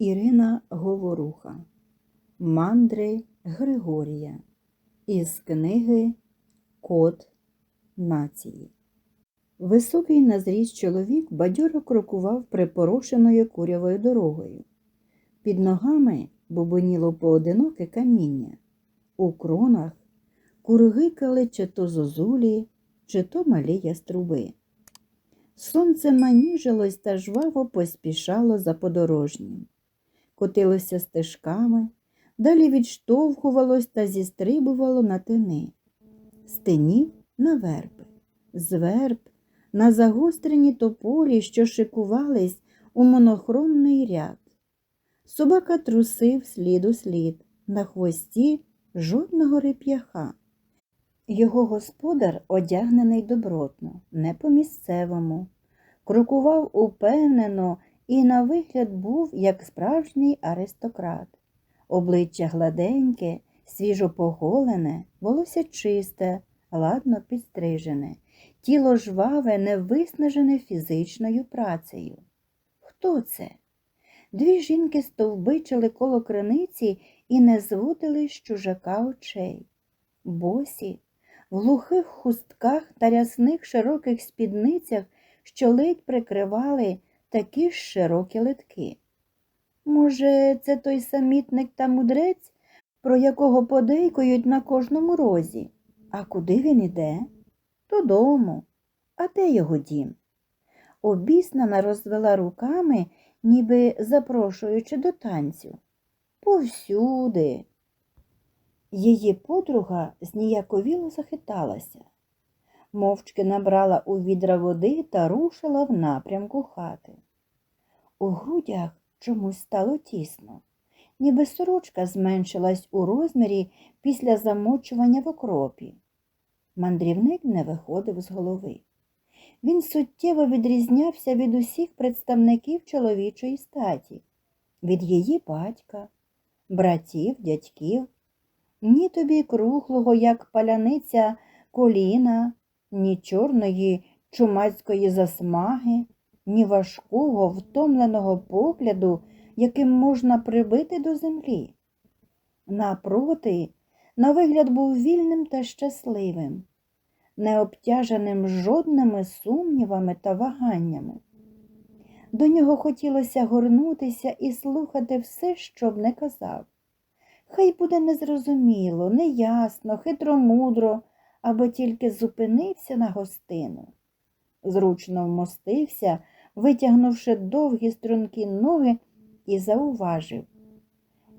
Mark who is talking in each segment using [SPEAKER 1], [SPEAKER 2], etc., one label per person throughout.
[SPEAKER 1] Ірина Говоруха Мандри Григорія із книги Код нації. Високий на чоловік бадьоро крокував припорошеною курявою дорогою. Під ногами бубоніло поодиноке каміння. У кронах кургикали чи то зозулі, чи то малі яструби. Сонце маніжилось та жваво поспішало за подорожнім. Котилося стежками, далі відштовхувалось та зістрибувало на тини. З тинів на верби, з верб на загострені тополі, що шикувались у монохромний ряд. Собака трусив слід у слід, на хвості жодного реп'яха. Його господар, одягнений добротно, не по-місцевому, крокував упевнено і на вигляд був як справжній аристократ. Обличчя гладеньке, свіжо поголене, волосся чисте, ладно підстрижене, тіло жваве, не виснажене фізичною працею. Хто це? Дві жінки стовбичили коло криниці і не зводили з чужака очей. Босі, в глухих хустках та рясних широких спідницях, що ледь прикривали такі ж широкі литки. Може, це той самітник та мудрець, про якого подейкують на кожному розі. А куди він іде? Додому. А де його дім? Обіснана розвела руками, ніби запрошуючи до танцю. Повсюди. Її подруга зніяковіло захиталася, мовчки набрала у відра води та рушила в напрямку хати. У грудях чомусь стало тісно, ніби сорочка зменшилась у розмірі після замочування в окропі. Мандрівник не виходив з голови. Він суттєво відрізнявся від усіх представників чоловічої статі, від її батька, братів, дядьків. Ні тобі круглого, як паляниця коліна, ні чорної чумацької засмаги, ні важкого, втомленого погляду, яким можна прибити до землі. Напроти, на вигляд був вільним та щасливим, не обтяженим жодними сумнівами та ваганнями. До нього хотілося горнутися і слухати все, що б не казав. Хай буде незрозуміло, неясно, хитромудро, або тільки зупинився на гостину. Зручно вмостився, витягнувши довгі стрункі ноги, і зауважив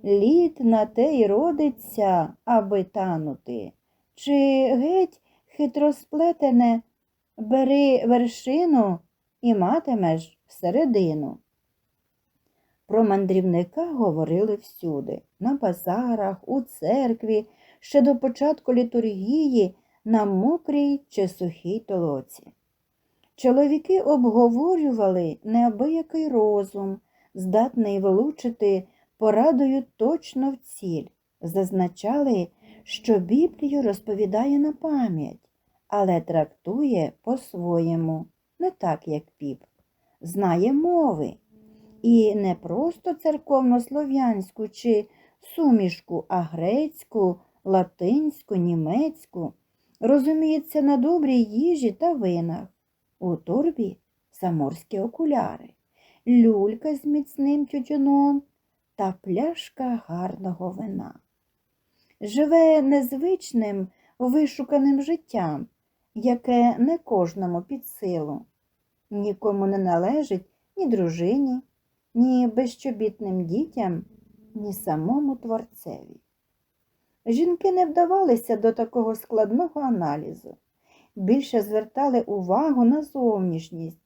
[SPEAKER 1] Лід на те й родиться, аби танути. Чи геть хитросплетене бери вершину і матимеш середину. Про мандрівника говорили всюди, на базарах, у церкві, ще до початку літургії на мокрій чи сухій толоці. Чоловіки обговорювали неабиякий розум, здатний вилучити порадою точно в ціль, зазначали, що Біблію розповідає на пам'ять, але трактує по-своєму, не так, як піп, знає мови. І не просто церковнослов'янську чи сумішку, а грецьку, латинську, німецьку, розуміється на добрій їжі та винах. У торбі саморські окуляри, люлька з міцним тютюном та пляшка гарного вина. Живе незвичним вишуканим життям, яке не кожному під силу, нікому не належить ні дружині, ні безчобітним дітям, ні самому творцеві. Жінки не вдавалися до такого складного аналізу, більше звертали увагу на зовнішність,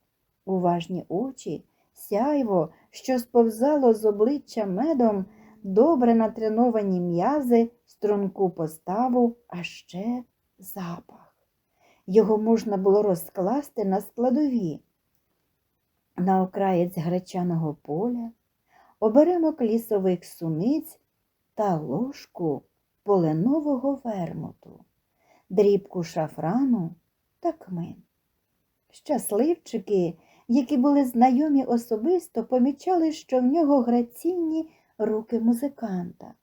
[SPEAKER 1] уважні очі, сяйво, що сповзало з обличчя медом, добре натреновані м'язи, струнку поставу, а ще запах. Його можна було розкласти на складові. На окраєць гречаного поля, оберемок лісових суниць та ложку поленового вермуту, дрібку шафрану та кмин. Щасливчики які були знайомі особисто, помічали, що в нього граційні руки музиканта,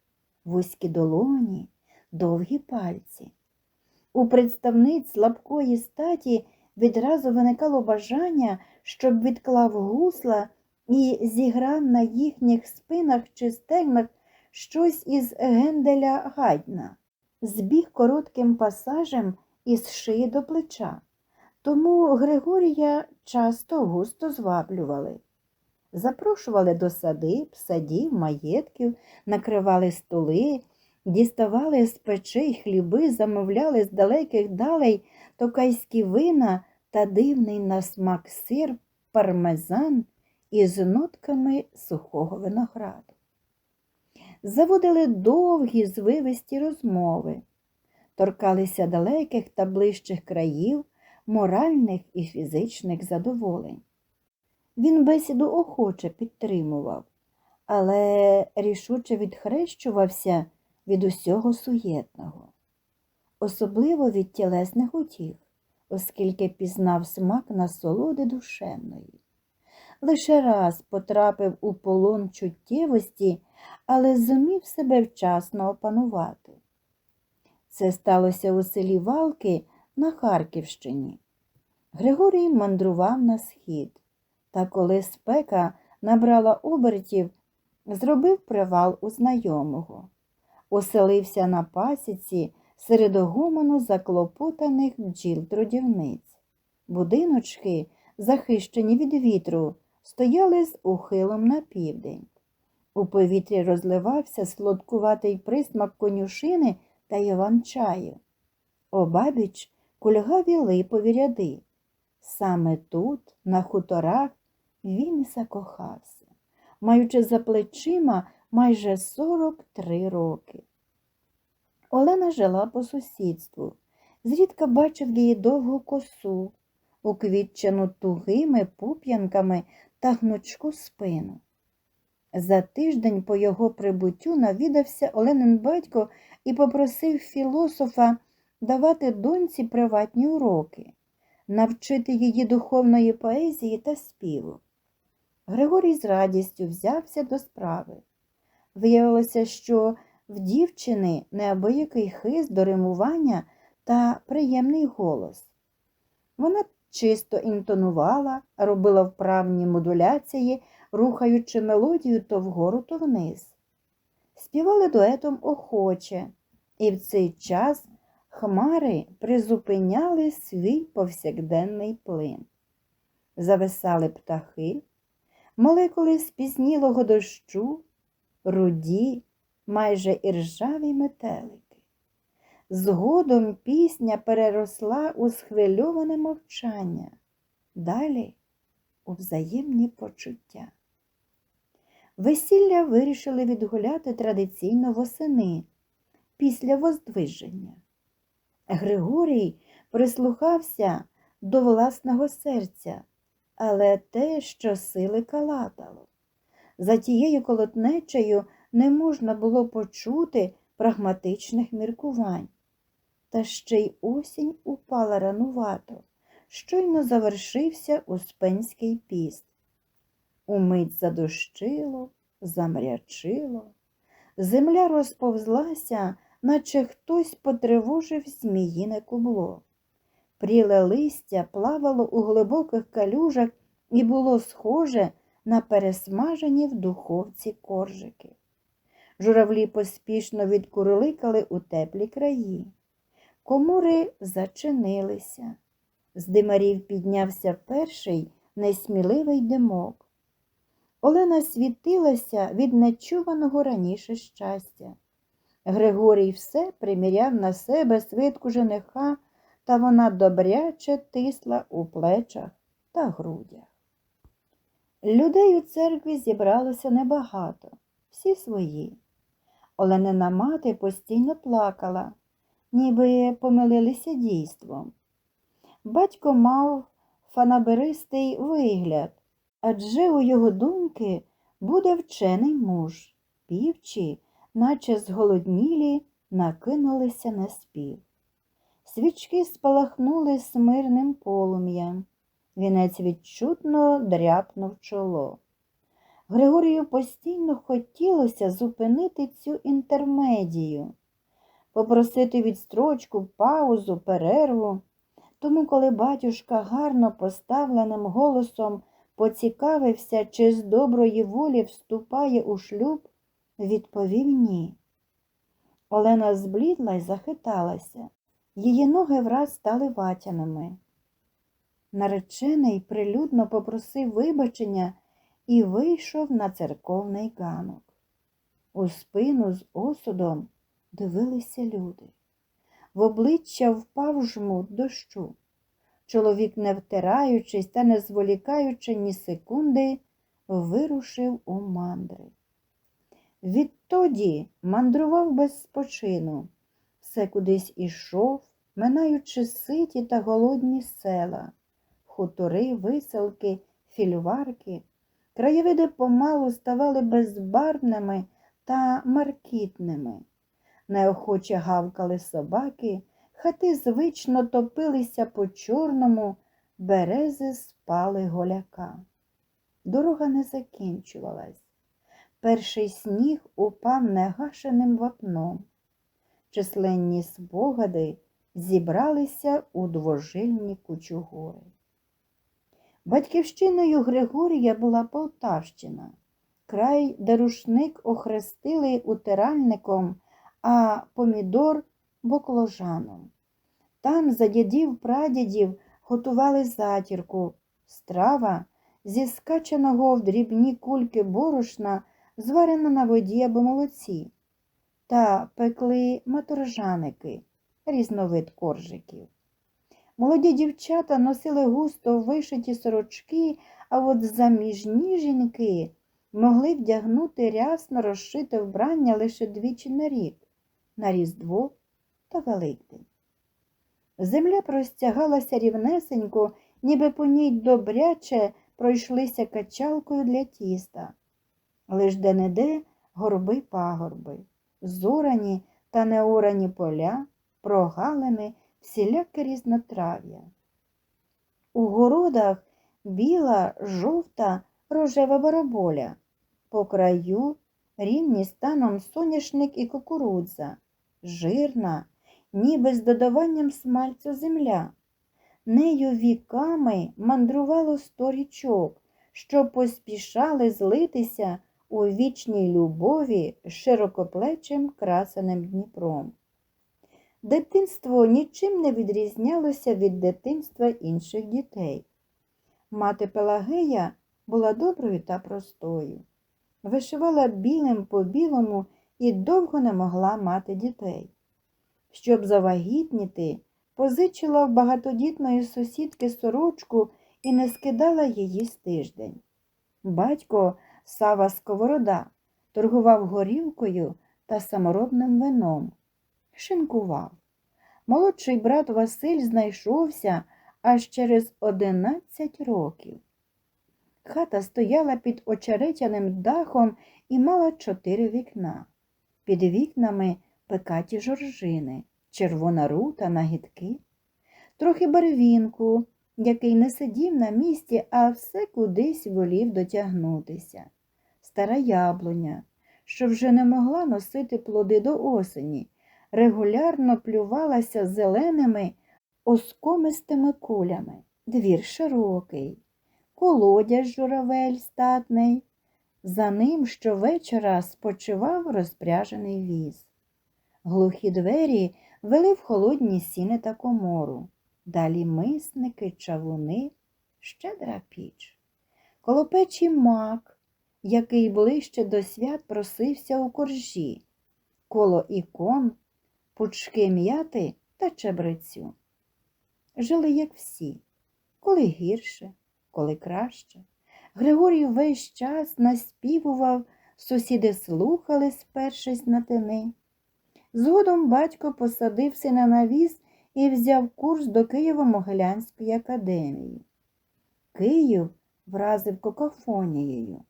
[SPEAKER 1] вузькі долоні, довгі пальці. У представниць слабкої статі відразу виникало бажання, щоб відклав гусла і зіграв на їхніх спинах чи стегнах щось із Генделя Гайдна, збіг коротким пасажем із шиї до плеча. Тому Григорія часто густо зваблювали. Запрошували до садиб, садів, маєтків, накривали столи, діставали з печей хліби, замовляли з далеких далей токайські вина та дивний на смак сир, пармезан із нотками сухого винограду. Заводили довгі звивисті розмови, торкалися далеких та ближчих країв, моральних і фізичних задоволень. Він бесіду охоче підтримував, але рішуче відхрещувався від усього суєтного, особливо від тілесних утіх, оскільки пізнав смак насолоди душевної. Лише раз потрапив у полон чуттєвості, але зумів себе вчасно опанувати. Це сталося у селі Валки на Харківщині. Григорій мандрував на схід, та коли спека набрала обертів, зробив привал у знайомого, оселився на пасіці серед гомону заклопотаних бджіл трудівниць. Будиночки, захищені від вітру, стояли з ухилом на південь. У повітрі розливався сладкуватий присмак конюшини та іван-чаю. Обабіч кульгаві липові ряди. Саме тут, на хуторах, він закохався, маючи за плечима майже 43 роки. Олена жила по сусідству, зрідка бачив її довгу косу, уквітчену тугими пуп'янками та гнучку спину. За тиждень по його прибуттю навідався Оленин батько і попросив філософа давати доньці приватні уроки, навчити її духовної поезії та співу. Григорій з радістю взявся до справи. Виявилося, що в дівчини неабиякий хист до римування та приємний голос. Вона чисто інтонувала, робила вправні модуляції, рухаючи мелодію то вгору, то вниз. Співали дуетом охоче, і в цей час хмари призупиняли свій повсякденний плин. Зависали птахи, молекули спізнілого дощу, руді, майже іржаві метелики. Згодом пісня переросла у схвильоване мовчання, далі у взаємні почуття. Весілля вирішили відгуляти традиційно восени після воздвиження. Григорій прислухався до власного серця, але те, що сили калатало. За тією колотнечею не можна було почути прагматичних міркувань. Та ще й осінь упала ранувато, щойно завершився Успенський піст. Умить задощило, замрячило, земля розповзлася, наче хтось потривожив зміїне кубло. Пріле листя плавало у глибоких калюжах і було схоже на пересмажені в духовці коржики. Журавлі поспішно відкурликали у теплі краї. Комори зачинилися. З димарів піднявся перший несміливий димок. Олена світилася від нечуваного раніше щастя. Григорій все приміряв на себе свитку жениха, та вона добряче тисла у плечах та грудях. Людей у церкві зібралося небагато, всі свої. Оленина мати постійно плакала, ніби помилилися дійством. Батько мав фанаберистий вигляд, адже у його думки буде вчений муж, півчі, наче зголоднілі, накинулися на спів. Свічки спалахнули смирним полум'ям. Вінець відчутно дряпнув чоло. Григорію постійно хотілося зупинити цю інтермедію, попросити відстрочку, паузу, перерву. Тому, коли батюшка гарно поставленим голосом поцікавився, чи з доброї волі вступає у шлюб, відповів ні. Олена зблідла й захиталася. Її ноги враз стали ватяними. Наречений прилюдно попросив вибачення і вийшов на церковний ганок. У спину з осудом дивилися люди. В обличчя впав жмут дощу. Чоловік, не втираючись та не зволікаючи ні секунди, вирушив у мандри. Відтоді мандрував без спочину, все кудись ішов, минаючи ситі та голодні села, хутори, виселки, фільварки. Краєвиди помалу ставали безбарвними та маркітними. Неохоче гавкали собаки, хати звично топилися по чорному, берези спали голяка. Дорога не закінчувалась. Перший сніг упав негашеним вапном. Численні спогади зібралися у двожильні кучугори. Батьківщиною Григорія була Полтавщина, край, де рушник охрестили утиральником, а помідор баклажаном. Там за дідів прадідів готували затірку, страва зі скачаного в дрібні кульки борошна, зварена на воді або молоці, та пекли маторжаники, різновид коржиків. Молоді дівчата носили густо вишиті сорочки, а от заміжні жінки могли вдягнути рясно розшите вбрання лише двічі на рік на Різдво та Великдень. Земля простягалася рівнесенько, ніби по ній добряче пройшлися качалкою для тіста. Лиш де-не-де горби пагорби, зорані та неорані поля, прогалини, всіляке різнотрав'я. У городах біла, жовта, рожева бараболя, по краю рівні станом соняшник і кукурудза, жирна, ніби з додаванням смальцю земля. Нею віками мандрувало сто річок, що поспішали злитися у вічній любові з широкоплечим красеним Дніпром. Дитинство нічим не відрізнялося від дитинства інших дітей. Мати Пелагея була доброю та простою, вишивала білим по білому і довго не могла мати дітей. Щоб завагітніти, позичила в багатодітної сусідки сорочку і не скидала її з тиждень. Батько Сава Сковорода торгував горілкою та саморобним вином, шинкував. Молодший брат Василь знайшовся аж через одинадцять років. Хата стояла під очеретяним дахом і мала чотири вікна. Під вікнами пекаті жоржини, червона рута, нагідки, трохи барвінку, який не сидів на місці, а все кудись волів дотягнутися. Стара яблуня, що вже не могла носити плоди до осені, регулярно плювалася зеленими оскомистими кулями. Двір широкий, колодязь журавель статний. За ним щовечора спочивав розпряжений віз. Глухі двері вели в холодні сіни та комору. Далі мисники, чавуни, щедра піч. Коло печі мак, який ближче до свят просився у коржі, коло ікон, пучки м'яти та чебрецю. Жили, як всі, коли гірше, коли краще. Григорій весь час наспівував, сусіди слухали, спершись на тини. Згодом батько посадив сина на віз і взяв курс до Києво-Могилянської академії. Київ вразив какофонією.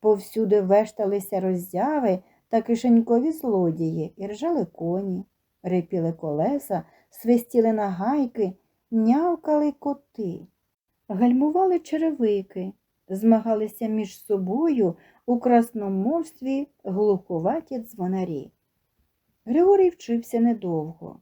[SPEAKER 1] Повсюди вешталися роззяви та кишенькові злодії, і ржали коні, рипіли колеса, свистіли нагайки, нявкали коти. Гальмували черевики, змагалися між собою у красномовстві глухуваті дзвонарі. Григорій вчився недовго,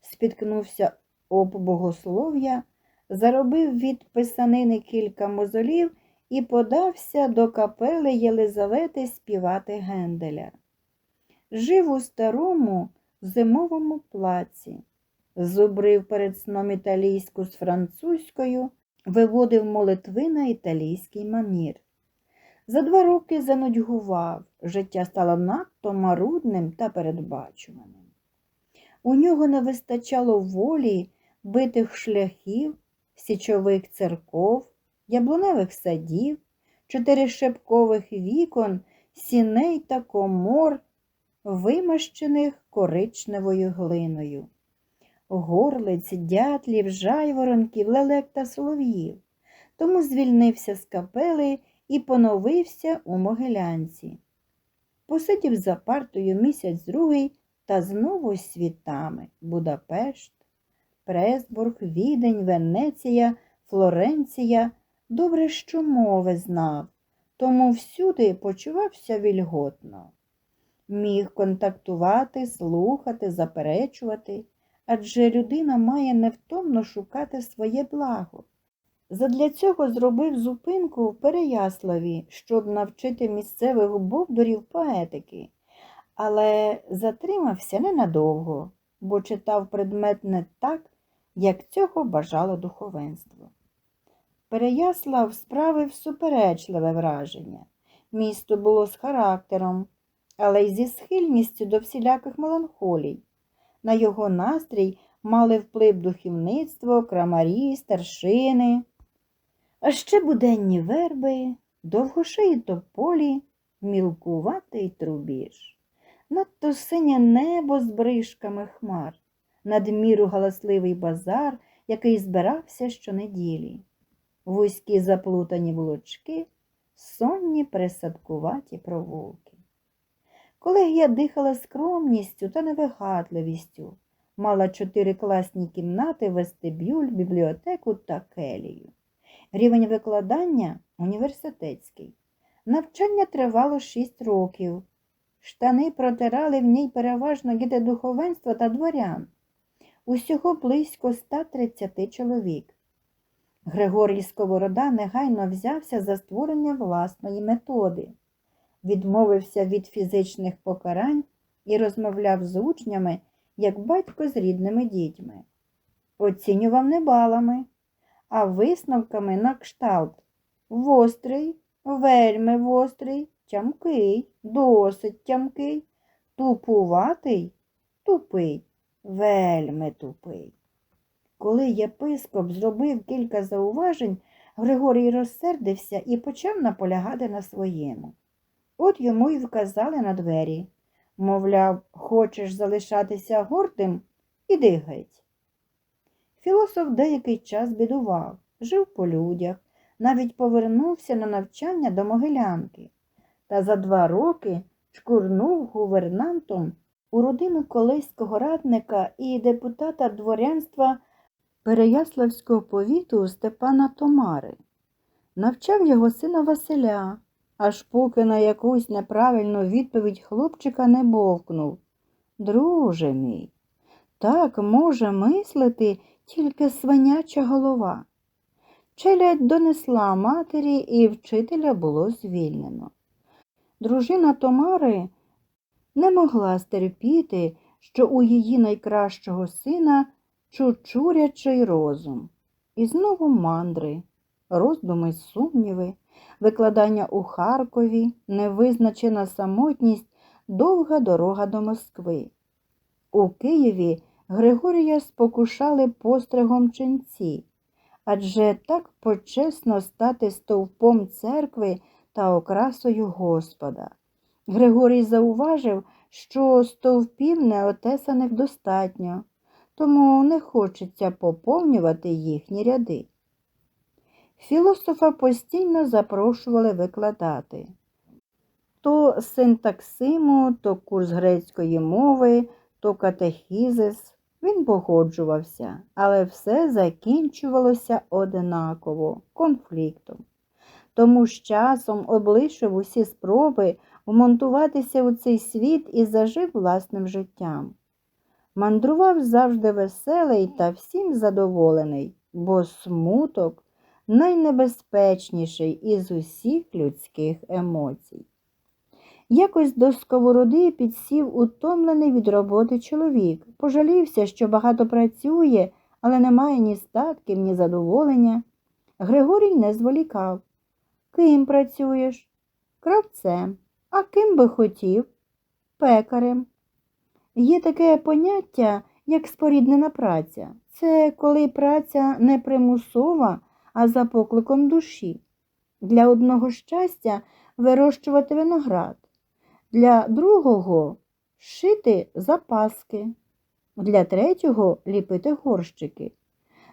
[SPEAKER 1] спіткнувся об богослов'я, заробив від писанини кілька мозолів і подався до капели Єлизавети співати Генделя. Жив у старому зимовому плаці, зубрив перед сном італійську з французькою, виводив молитви на італійський манір. За два роки занудьгував, життя стало надто марудним та передбачуваним. У нього не вистачало волі битих шляхів, січових церков, яблуневих садів, чотиришепкових вікон, сіней та комор, вимащених коричневою глиною, горлиць, дятлів, жайворонків, лелек та солов'їв. Тому звільнився з капели і поновився у Могилянці. Посидів за партою місяць другий та знову світами Будапешт, Пресбург, Відень, Венеція, Флоренція. Добре, що мови знав, тому всюди почувався вільготно. Міг контактувати, слухати, заперечувати, адже людина має невтомно шукати своє благо. Задля цього зробив зупинку в Переяславі, щоб навчити місцевих бовдурів поетики, але затримався ненадовго, бо читав предмет не так, як цього бажало духовенство. Переяслав справив суперечливе враження. Місто було з характером, але й зі схильністю до всіляких меланхолій. На його настрій мали вплив духівництво, крамарі, старшини, а ще буденні верби, довгошиї тополі, мілкуватий трубіж. Надто синє небо з бришками хмар, надміру галасливий базар, який збирався щонеділі вузькі заплутані вулочки, сонні присадкуваті провулки. Колегія дихала скромністю та невигадливістю, мала чотири класні кімнати, вестибюль, бібліотеку та келію. Рівень викладання університетський. Навчання тривало шість років. Штани протирали в ній переважно діти духовенства та дворян. Усього близько 130 чоловік. Григорій Сковорода негайно взявся за створення власної методи, відмовився від фізичних покарань і розмовляв з учнями, як батько з рідними дітьми. Оцінював не балами, а висновками на кшталт вострий, вельми вострий, тямкий, досить тямкий, тупуватий, тупий, вельми тупий. Коли єпископ зробив кілька зауважень, Григорій розсердився і почав наполягати на своєму. От йому й вказали на двері. Мовляв, хочеш залишатися гордим? Іди геть. Філософ деякий час бідував, жив по людях, навіть повернувся на навчання до Могилянки та за два роки чкурнув гувернантом у родину колеського радника і депутата дворянства Переяславського повіту Степана Томари. Навчав його сина Василя, аж поки на якусь неправильну відповідь хлопчика не бовкнув. Друже мій, так може мислити тільки свиняча голова. Челядь донесла матері, і вчителя було звільнено. Дружина Томари не могла стерпіти, що у її найкращого сина чучурячий розум. І знову мандри, роздуми, сумніви, викладання у Харкові, невизначена самотність, довга дорога до Москви. У Києві Григорія спокушали постригом ченці, адже так почесно стати стовпом церкви та окрасою Господа. Григорій зауважив, що стовпів неотесаних достатньо тому не хочеться поповнювати їхні ряди. Філософа постійно запрошували викладати то синтаксиму, то курс грецької мови, то катехізис. Він погоджувався, але все закінчувалося однаково конфліктом. Тому з часом облишив усі спроби вмонтуватися у цей світ і зажив власним життям. Мандрував завжди веселий та всім задоволений, бо смуток найнебезпечніший із усіх людських емоцій. Якось до сковороди підсів утомлений від роботи чоловік, пожалівся, що багато працює, але не має ні статків, ні задоволення. Григорій не зволікав. Ким працюєш? Кравцем. А ким би хотів? Пекарем. Є таке поняття, як споріднена праця. Це коли праця не примусова, а за покликом душі. Для одного щастя вирощувати виноград, для другого шити запаски, для третього ліпити горщики.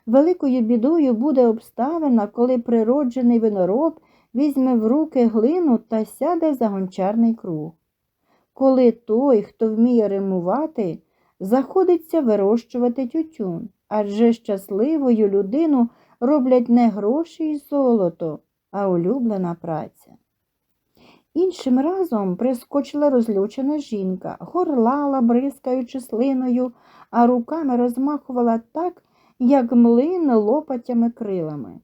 [SPEAKER 1] Великою бідою буде обставина, коли природжений винороб візьме в руки глину та сяде за гончарний круг. Коли той, хто вміє римувати, заходиться вирощувати тютюн, адже щасливою людину роблять не гроші й золото, а улюблена праця. Іншим разом прискочила розлючена жінка, горлала, бризкаючи слиною, а руками розмахувала так, як млин лопатями крилами.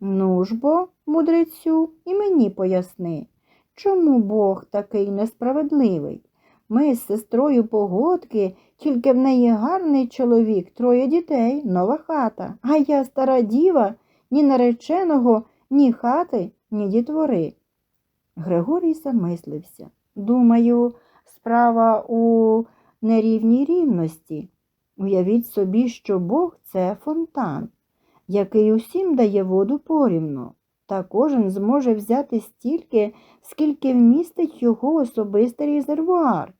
[SPEAKER 1] Ну ж бо, мудрецю, і мені поясни, чому Бог такий несправедливий? Ми з сестрою погодки, тільки в неї гарний чоловік, троє дітей, нова хата, а я стара діва, ні нареченого, ні хати, ні дітвори. Григорій замислився. Думаю, справа у нерівній рівності. Уявіть собі, що Бог це фонтан, який усім дає воду порівну, та кожен зможе взяти стільки, скільки вмістить його особистий резервуар.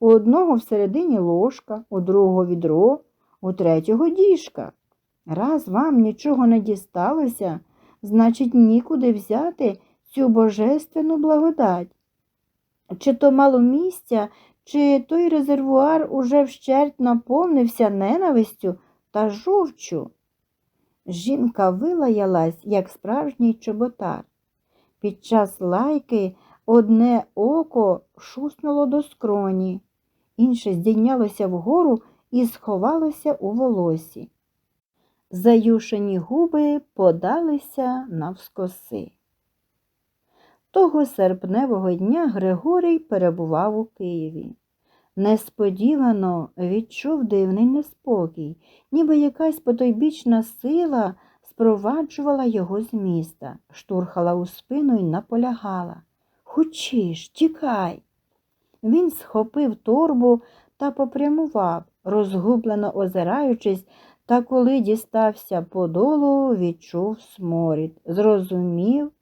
[SPEAKER 1] У одного всередині ложка, у другого відро, у третього діжка. Раз вам нічого не дісталося, значить нікуди взяти цю божественну благодать. Чи то мало місця, чи той резервуар уже вщерть наповнився ненавистю та жовчу. Жінка вилаялась, як справжній чоботар. Під час лайки одне око шуснуло до скроні, інше здійнялося вгору і сховалося у волосі. Заюшені губи подалися навскоси. Того серпневого дня Григорій перебував у Києві. Несподівано відчув дивний неспокій, ніби якась потойбічна сила спроваджувала його з міста, штурхала у спину і наполягала. Хучіш, тікай. Він схопив торбу та попрямував, розгублено озираючись, та коли дістався подолу, відчув сморід, зрозумів,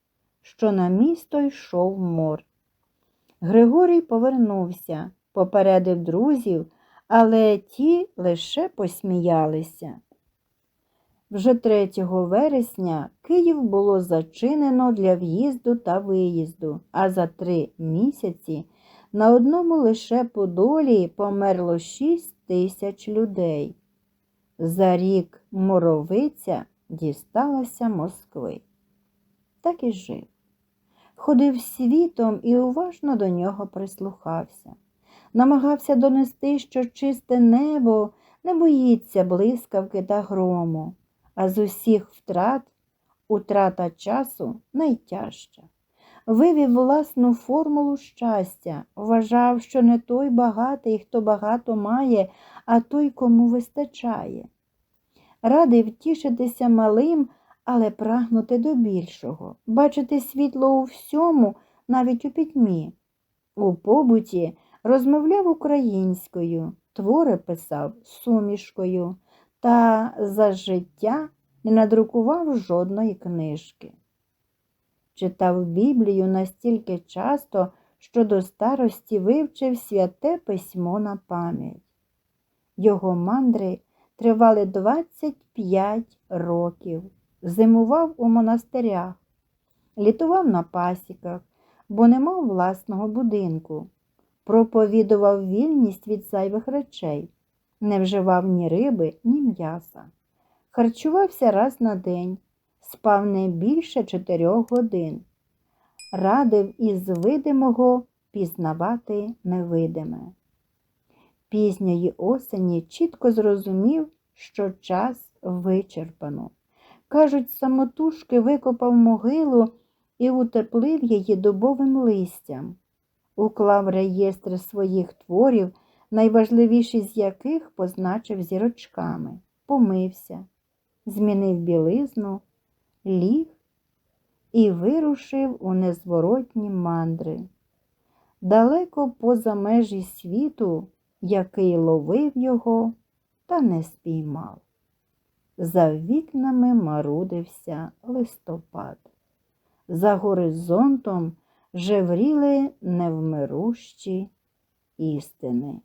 [SPEAKER 1] що на місто йшов мор. Григорій повернувся, попередив друзів, але ті лише посміялися. Вже 3 вересня Київ було зачинено для в'їзду та виїзду, а за три місяці на одному лише Подолі померло 6 тисяч людей. За рік моровиця дісталася Москви. Так і жив ходив світом і уважно до нього прислухався. Намагався донести, що чисте небо не боїться блискавки та грому, а з усіх втрат утрата часу найтяжча. Вивів власну формулу щастя, вважав, що не той багатий, хто багато має, а той, кому вистачає. Радив тішитися малим, але прагнути до більшого, бачити світло у всьому, навіть у пітьмі. У побуті розмовляв українською, твори писав сумішкою та за життя не надрукував жодної книжки. Читав Біблію настільки часто, що до старості вивчив святе письмо на пам'ять. Його мандри тривали 25 років зимував у монастирях, літував на пасіках, бо не мав власного будинку, проповідував вільність від зайвих речей, не вживав ні риби, ні м'яса. Харчувався раз на день, спав не більше чотирьох годин. Радив із видимого пізнавати невидиме. Пізньої осені чітко зрозумів, що час вичерпано. Кажуть, самотужки викопав могилу і утеплив її дубовим листям, уклав реєстр своїх творів, найважливіші з яких позначив зірочками, помився, змінив білизну, ліг і вирушив у незворотні мандри. Далеко поза межі світу, який ловив його та не спіймав. За вікнами марудився листопад. За горизонтом жевріли невмирущі істини.